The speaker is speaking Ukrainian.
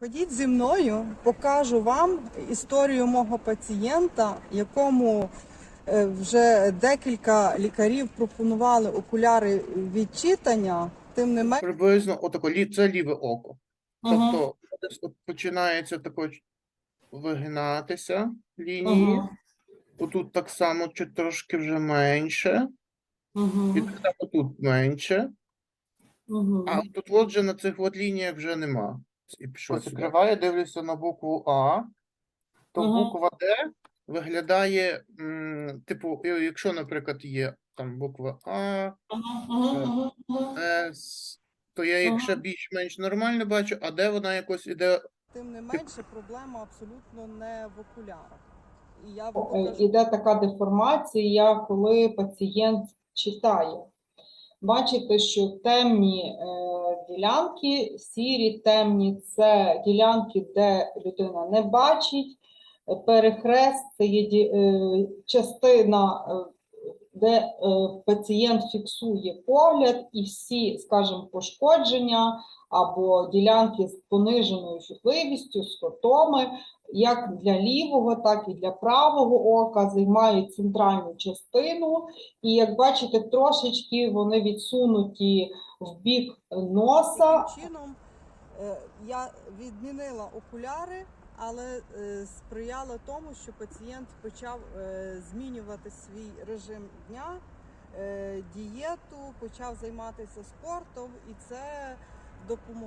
Ходіть зі мною, покажу вам історію мого пацієнта, якому е, вже декілька лікарів пропонували окуляри від читання. Тим не менше, Приблизно отако, це ліве око. Ага. Тобто починається тако ч- вигинатися лінії. Ага. Отут так само чи трошки вже менше, і так само тут менше. А Ага. тут от вже на цих от лініях вже нема. І пішов Ось сюди. закриває, дивлюся на букву А, то Ага. буква Д виглядає, м, типу, і- якщо, наприклад, є там буква А, Ага. Ага. Ага. Ага. С, то я їх ще більш-менш нормально бачу, а де вона якось іде тим не менше, проблема абсолютно не в окулярах. І я Е, покажу. Іде така деформація, коли пацієнт читає. Бачите, що темні е, ділянки, сірі темні це ділянки, де людина не бачить. Перехрест це є е, частина, е, де е, пацієнт фіксує погляд, і всі, скажімо, пошкодження або ділянки з пониженою чутливістю, скотоми, як для лівого, так і для правого ока займають центральну частину. І як бачите, трошечки вони відсунуті в бік носа. Таким чином е, я відмінила окуляри, але е, сприяла тому, що пацієнт почав е, змінювати свій режим дня, е, дієту, почав займатися спортом, і це допомогло.